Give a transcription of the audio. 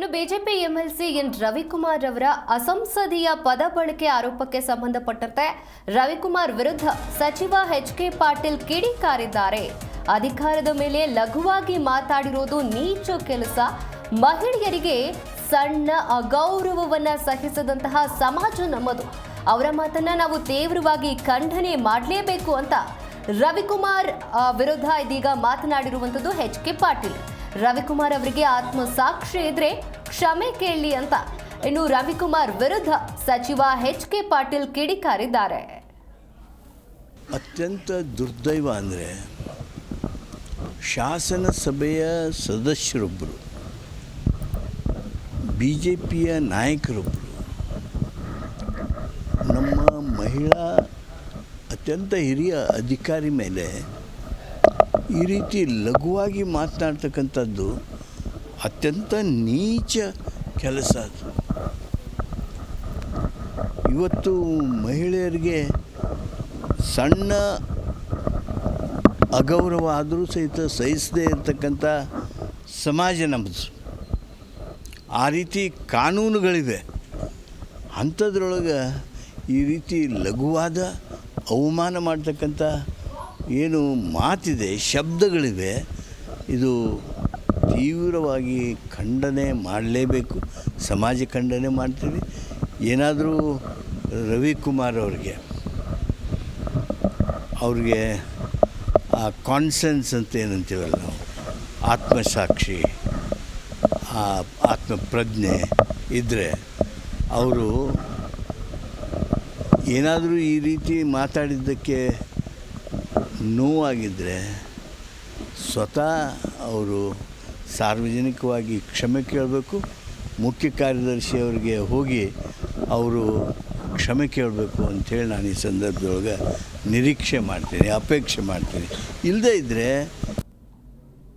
ಇನ್ನು BJP MLC N Ravikumar ಅವರ ಅಸಂಸದೀಯ ಪದ ಬಳಕೆ ಆರೋಪಕ್ಕೆ ಸಂಬಂಧಪಟ್ಟಂತೆ ರವಿಕುಮಾರ್ ವಿರುದ್ಧ ಸಚಿವ ಎಚ್ ಕೆ ಪಾಟೀಲ್ ಕಿಡಿಕಾರಿದ್ದಾರೆ. ಅಧಿಕಾರದ ಮೇಲೆ ಲಘುವಾಗಿ ಮಾತಾಡಿರೋದು ನೀಚ ಕೆಲಸ. ಮಹಿಳೆಯರಿಗೆ ಸಣ್ಣ ಅಗೌರವವನ್ನ ಸಹಿಸದಂತಹ ಸಮಾಜ ನಮ್ಮದು. ಅವರ ಮಾತನ್ನ ನಾವು ತೀವ್ರವಾಗಿ ಖಂಡನೆ ಮಾಡಲೇಬೇಕು ಅಂತ ರವಿಕುಮಾರ್ ವಿರುದ್ಧ ಇದೀಗ ಮಾತನಾಡಿರುವಂಥದ್ದು ಎಚ್ ಕೆ ಪಾಟೀಲ್. ರವಿಕುಮಾರ್ ಅವರಿಗೆ ಆತ್ಮಸಾಕ್ಷಿ ಇದ್ರೆ ಕ್ಷಮೆ ಕೇಳಲಿ ಅಂತ. ಇನ್ನು ರವಿಕುಮಾರ್ ವಿರುದ್ಧ ಸಚಿವ ಎಚ್ ಕೆ ಪಾಟೀಲ್ ಕಿಡಿಕಾರಿದ್ದಾರೆ. ಅತ್ಯಂತ ದುರ್ದೈವ ಅಂದರೆ ಶಾಸನ ಸಭೆಯ ಸದಸ್ಯರೊಬ್ಬರು ಬಿ ಜೆ ಪಿಯ ನಾಯಕರೊಬ್ಬರು ನಮ್ಮ ಮಹಿಳಾ ಅತ್ಯಂತ ಹಿರಿಯ ಅಧಿಕಾರಿ ಮೇಲೆ ಈ ರೀತಿ ಲಘುವಾಗಿ ಮಾತನಾಡ್ತಕ್ಕಂಥದ್ದು ಅತ್ಯಂತ ನೀಚ ಕೆಲಸ ಅದು. ಇವತ್ತು ಮಹಿಳೆಯರಿಗೆ ಸಣ್ಣ ಅಗೌರವ ಆದರೂ ಸಹಿತ ಸಹಿಸದೇ ಇರತಕ್ಕಂಥ ಸಮಾಜ ನಮ್ಮದು ಆ ರೀತಿ ಕಾನೂನುಗಳಿವೆ. ಅಂಥದ್ರೊಳಗೆ ಈ ರೀತಿ ಲಘುವಾದ ಅವಮಾನ ಮಾಡ್ತಕ್ಕಂಥ ಏನು ಮಾತಿದೆ, ಶಬ್ದಗಳಿವೆ, ಇದು ತೀವ್ರವಾಗಿ ಖಂಡನೆ ಮಾಡಲೇಬೇಕು. ಸಮಾಜ ಖಂಡನೆ ಮಾಡ್ತೀವಿ. ಏನಾದರೂ ರವಿಕುಮಾರ್ ಅವ್ರಿಗೆ ಅವ್ರಿಗೆ ಆ ಕಾನ್ಸೆನ್ಸ್ ಅಂತ ಏನಂತೀವಲ್ಲ ನಾವು, ಆತ್ಮಸಾಕ್ಷಿ, ಆ ಆತ್ಮಪ್ರಜ್ಞೆ ಇದ್ದರೆ ಅವರು ಏನಾದರೂ ಈ ರೀತಿ ಮಾತಾಡಿದ್ದಕ್ಕೆ ನೋವಾಗಿದ್ದರೆ ಸ್ವತಃ ಅವರು ಸಾರ್ವಜನಿಕವಾಗಿ ಕ್ಷಮೆ ಕೇಳಬೇಕು, ಮುಖ್ಯ ಕಾರ್ಯದರ್ಶಿಯವರಿಗೆ ಹೋಗಿ ಅವರು ಕ್ಷಮೆ ಕೇಳಬೇಕು ಅಂಥೇಳಿ ನಾನು ಈ ಸಂದರ್ಭದೊಳಗೆ ನಿರೀಕ್ಷೆ ಮಾಡ್ತೀನಿ, ಅಪೇಕ್ಷೆ ಮಾಡ್ತೀನಿ. ಇಲ್ಲದೇ ಇದ್ದರೆ